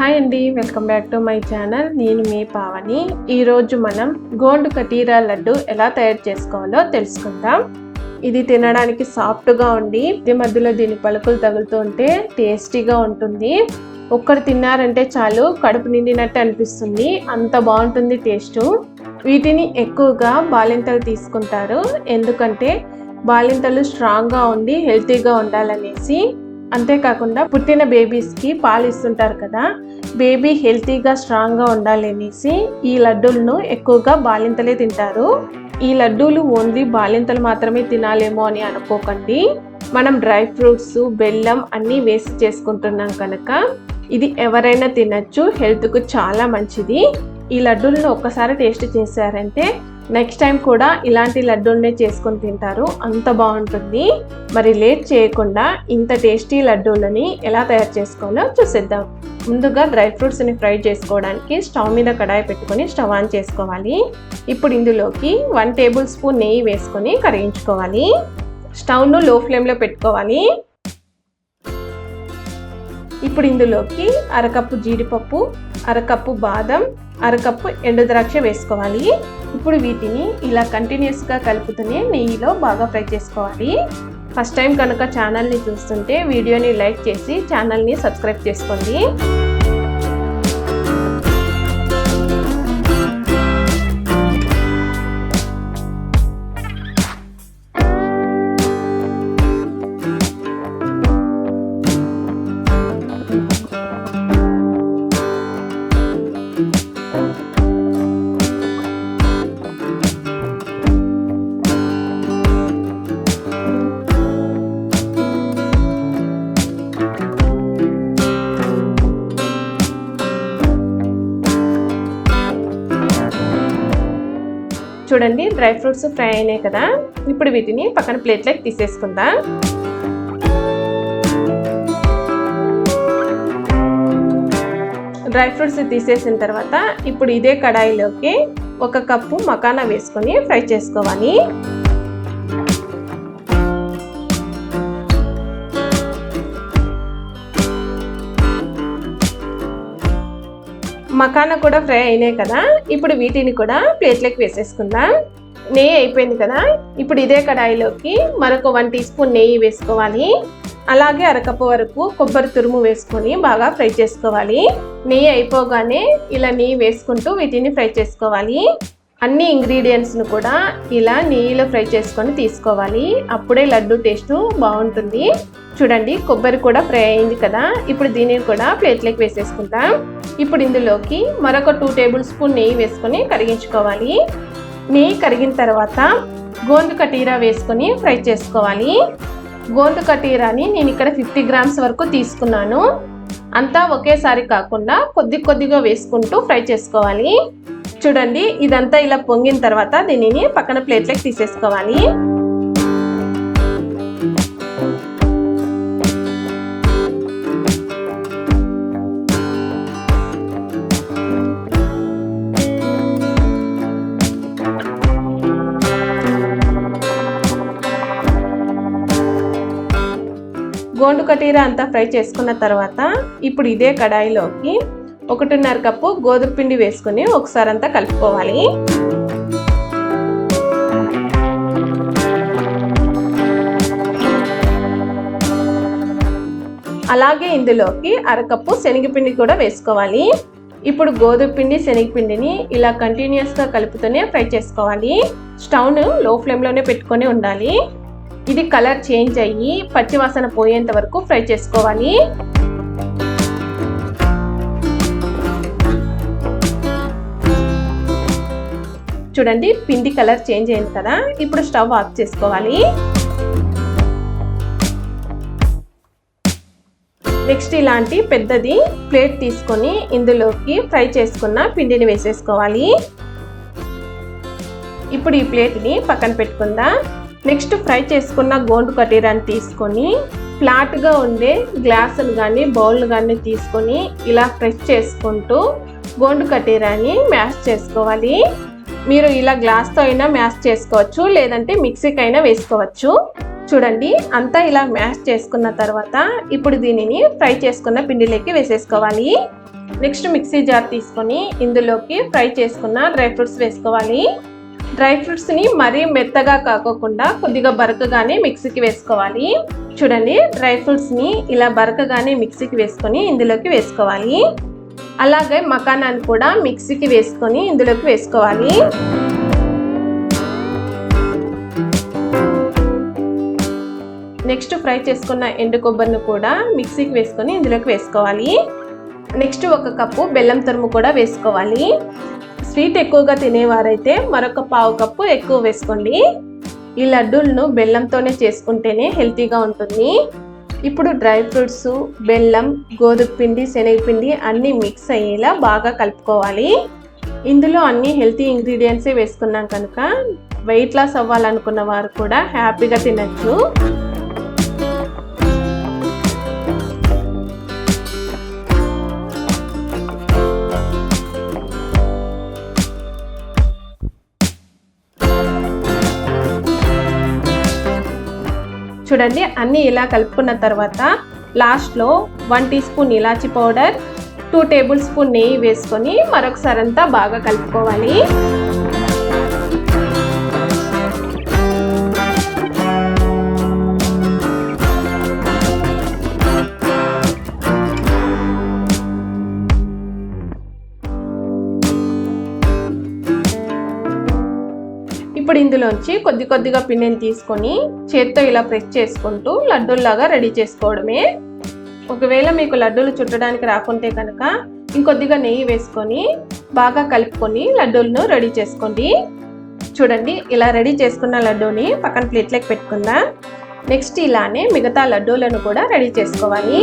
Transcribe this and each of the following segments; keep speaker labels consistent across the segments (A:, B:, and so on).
A: Hi అండి welcome back to my channel నేను మీ పావని. ఈరోజు మనం గోండు కటీరా లడ్డు ఎలా తయారు చేసుకోవాలో తెలుసుకుందాం. ఇది తినడానికి సాఫ్ట్గా ఉండి ఇది మధ్యలో దీని పలుకులు తగులుతూ ఉంటే టేస్టీగా ఉంటుంది. ఒక్కరు తిన్నారంటే చాలు కడుపు నిండినట్టు అనిపిస్తుంది. అంత బాగుంటుంది టేస్టు. వీటిని ఎక్కువగా బాలింతలు తీసుకుంటారు. ఎందుకంటే బాలింతలు స్ట్రాంగ్గా ఉండి హెల్తీగా ఉండాలనేసి అంతేకాకుండా పుట్టిన బేబీస్కి పాలు ఇస్తుంటారు కదా బేబీ హెల్తీగా స్ట్రాంగ్గా ఉండాలనేసి ఈ లడ్డూలను ఎక్కువగా బాలింతలే తింటారు. ఈ లడ్డూలు ఓన్లీ బాలింతలు మాత్రమే తినాలేమో అని అనుకోకండి. మనం డ్రై ఫ్రూట్స్ బెల్లం అన్నీ వేసి చేసుకుంటున్నాం కనుక ఇది ఎవరైనా తినచ్చు హెల్త్కు చాలా మంచిది. ఈ లడ్డూలను ఒక్కసారి టేస్ట్ చేశారంటే నెక్స్ట్ టైం కూడా ఇలాంటి లడ్డూలనే చేసుకొని తింటారు. అంత బాగుంటుంది. మరి లేట్ చేయకుండా ఇంత టేస్టీ లడ్డూలని ఎలా తయారు చేసుకోవాలో చూసేద్దాం. ముందుగా డ్రై ఫ్రూట్స్ని ఫ్రై చేసుకోవడానికి స్టవ్ మీద కడాయి పెట్టుకొని స్టవ్ ఆన్ చేసుకోవాలి. ఇప్పుడు ఇందులోకి వన్ టేబుల్ స్పూన్ నెయ్యి వేసుకొని కరిగించుకోవాలి. స్టవ్ను లో ఫ్లేమ్లో పెట్టుకోవాలి. ఇప్పుడు ఇందులోకి అరకప్పు జీడిపప్పు అరకప్పు బాదం అరకప్పు ఎండుద్రాక్ష వేసుకోవాలి. ఇప్పుడు వీటిని ఇలా కంటిన్యూస్గా కలుపుతూనే నెయ్యిలో బాగా ఫ్రై చేసుకోవాలి. ఫస్ట్ టైం కనుక ఛానల్ని చూస్తుంటే వీడియోని లైక్ చేసి ఛానల్ని సబ్స్క్రైబ్ చేసుకోండి. చూడండి డ్రై ఫ్రూట్స్ ఫ్రై అయినాయి కదా. ఇప్పుడు వీటిని పక్కన ప్లేట్లోకి తీసేసుకుందాం. డ్రై ఫ్రూట్స్ తీసేసిన తర్వాత ఇప్పుడు ఇదే కడాయిలోకి ఒక కప్పు మకానా వేసుకొని ఫ్రై చేసుకోవాలి. మకాన కూడా ఫ్రై అయినాయి కదా ఇప్పుడు వీటిని కూడా ప్లేట్లోకి వేసేసుకుందాం. నెయ్యి అయిపోయింది కదా ఇప్పుడు ఇదే కడాయిలోకి మరొక వన్ టీ స్పూన్ నెయ్యి వేసుకోవాలి. అలాగే అరకప్పు వరకు కొబ్బరి తురుము వేసుకొని బాగా ఫ్రై చేసుకోవాలి. నెయ్యి అయిపోగానే ఇలా నెయ్యి వేసుకుంటూ వీటిని ఫ్రై చేసుకోవాలి. అన్ని ఇంగ్రీడియంట్స్ను కూడా ఇలా నెయ్యిలో ఫ్రై చేసుకొని తీసుకోవాలి. అప్పుడే లడ్డు టేస్ట్ బాగుంటుంది. చూడండి కొబ్బరి కూడా ఫ్రై అయింది కదా. ఇప్పుడు దీనిని కూడా ప్లేట్లోకి వేసేసుకుంటాం ఇప్పుడు ఇందులోకి మరొక టూ టేబుల్ స్పూన్ నెయ్యి వేసుకొని కరిగించుకోవాలి. నెయ్యి కరిగిన తర్వాత గోందు కటీరా వేసుకొని ఫ్రై చేసుకోవాలి. గోందు కటీరాని నేను ఇక్కడ ఫిఫ్టీ గ్రామ్స్ వరకు తీసుకున్నాను. అంతా ఒకేసారి కాకుండా కొద్ది కొద్దిగా వేసుకుంటూ ఫ్రై చేసుకోవాలి. చూడండి ఇదంతా ఇలా పొంగిన తర్వాత దీనిని పక్కన ప్లేట్లోకి తీసేసుకోవాలి. గోండు కటీరా అంతా ఫ్రై చేసుకున్న తర్వాత ఇప్పుడు ఇదే కడాయిలోకి ఒకటిన్నర కప్పు గోధుమ పిండి వేసుకొని ఒకసారి అంతా కలుపుకోవాలి. అలాగే ఇందులోకి అరకప్పు శనగపిండి కూడా వేసుకోవాలి. ఇప్పుడు గోధుమ పిండి శనగపిండిని ఇలా కంటిన్యూస్గా కలుపుతూనే ఫ్రై చేసుకోవాలి. స్టవ్ను లో ఫ్లేమ్లోనే పెట్టుకొని ఉండాలి. ఇది కలర్ చేంజ్ అయ్యి పచ్చివాసన పోయేంత వరకు ఫ్రై చేసుకోవాలి. చూడండి పిండి కలర్ చేంజ్ అయింది కదా ఇప్పుడు స్టవ్ ఆఫ్ చేసుకోవాలి. నెక్స్ట్ ఇలాంటి పెద్దది ప్లేట్ తీసుకొని ఇందులోకి ఫ్రై చేసుకున్న పిండిని వేసేసుకోవాలి. ఇప్పుడు ఈ ప్లేట్ని పక్కన పెట్టుకుందాం. నెక్స్ట్ ఫ్రై చేసుకున్న గోండు కటీరాన్ని తీసుకొని ఫ్లాట్గా ఉండే గ్లాసులు కానీ బౌల్ కానీ తీసుకొని ఇలా ప్రెస్ చేసుకుంటూ గోండు కటీరాన్ని మ్యాష్ చేసుకోవాలి. మీరు ఇలా గ్లాస్తో అయినా మ్యాష్ చేసుకోవచ్చు లేదంటే మిక్సీకి అయినా వేసుకోవచ్చు. చూడండి అంతా ఇలా మ్యాష్ చేసుకున్న తర్వాత ఇప్పుడు దీనిని ఫ్రై చేసుకున్న పిండిలోకి వేసేసుకోవాలి. నెక్స్ట్ మిక్సీ జార్ తీసుకొని ఇందులోకి ఫ్రై చేసుకున్న డ్రై ఫ్రూట్స్ వేసుకోవాలి. డ్రై ఫ్రూట్స్ని మరీ మెత్తగా కాకోకుండా కొద్దిగా బరకగానే మిక్సీకి వేసుకోవాలి. చూడండి డ్రై ఫ్రూట్స్ని ఇలా బరకగానే మిక్సీకి వేసుకొని ఇందులోకి వేసుకోవాలి. అలాగే మకానాన్ని కూడా మిక్సీకి వేసుకొని ఇందులోకి వేసుకోవాలి. నెక్స్ట్ ఫ్రై చేసుకున్న ఎండు కొబ్బరిని కూడా మిక్సీకి వేసుకొని ఇందులోకి వేసుకోవాలి. నెక్స్ట్ ఒక కప్పు బెల్లం తురుము కూడా వేసుకోవాలి. స్వీట్ ఎక్కువగా తినేవారైతే మరొక పావు కప్పు ఎక్కువ వేసుకోండి. ఈ లడ్డూలను బెల్లంతోనే చేసుకుంటేనే హెల్తీగా ఉంటుంది. ఇప్పుడు డ్రై ఫ్రూట్స్ బెల్లం గోధుమ పిండి శనగపిండి అన్నీ మిక్స్ అయ్యేలా బాగా కలుపుకోవాలి. ఇందులో అన్ని హెల్తీ ఇంగ్రీడియంట్సే వేసుకున్నాం కనుక వెయిట్ లాస్ అవ్వాలనుకున్న వారు కూడా హ్యాపీగా తినచ్చు. చూడండి అన్నీ ఇలా కలుపుకున్న తర్వాత లాస్ట్లో వన్ టీ స్పూన్ ఇలాచి పౌడర్ టూ టేబుల్ స్పూన్ నెయ్యి వేసుకొని మరొకసారి అంతా బాగా కలుపుకోవాలి. అందులోంచి కొద్ది కొద్దిగా పిండిని తీసుకొని చేత్తో ఇలా ప్రెస్ చేసుకుంటూ లడ్డూల్లాగా రెడీ చేసుకోవడమే. ఒకవేళ మీకు లడ్డూలు చుట్టడానికి రాకుంటే కనుక ఇంకొద్దిగా నెయ్యి వేసుకొని బాగా కలుపుకొని లడ్డూలను రెడీ చేసుకోండి. చూడండి ఇలా రెడీ చేసుకున్న లడ్డూని పక్కన ప్లేట్లోకి పెట్టుకుందాం. నెక్స్ట్ ఇలానే మిగతా లడ్డూలను కూడా రెడీ చేసుకోవాలి.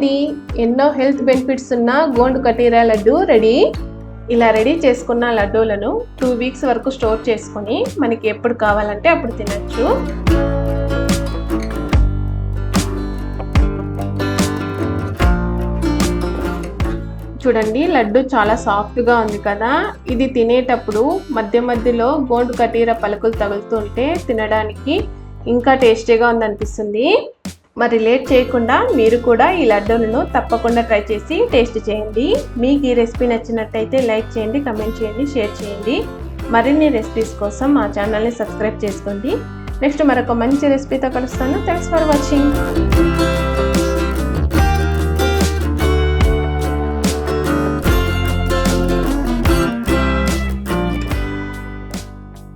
A: అండి ఎన్నో హెల్త్ బెనిఫిట్స్ ఉన్న గోండు కటీరా లడ్డు రెడీ. ఇలా రెడీ చేసుకున్న లడ్డూలను టూ వీక్స్ వరకు స్టోర్ చేసుకొని మనకి ఎప్పుడు కావాలంటే అప్పుడు తినచ్చు. చూడండి లడ్డు చాలా సాఫ్ట్గా ఉంది కదా. ఇది తినేటప్పుడు మధ్య మధ్యలో గోండు కటీర పలుకులు తగులుతుంటే తినడానికి ఇంకా టేస్టీగా ఉందనిపిస్తుంది. మరి లేట్ చేయకుండా మీరు కూడా ఈ లడ్డూలను తప్పకుండా ట్రై చేసి టేస్ట్ చేయండి. మీకు ఈ రెసిపీ నచ్చినట్టయితే లైక్ చేయండి కమెంట్ చేయండి షేర్ చేయండి. మరిన్ని రెసిపీస్ కోసం మా ఛానల్ని సబ్స్క్రైబ్ చేసుకోండి. నెక్స్ట్ మరొక మంచి రెసిపీతో కలుస్తాను. Thanks for watching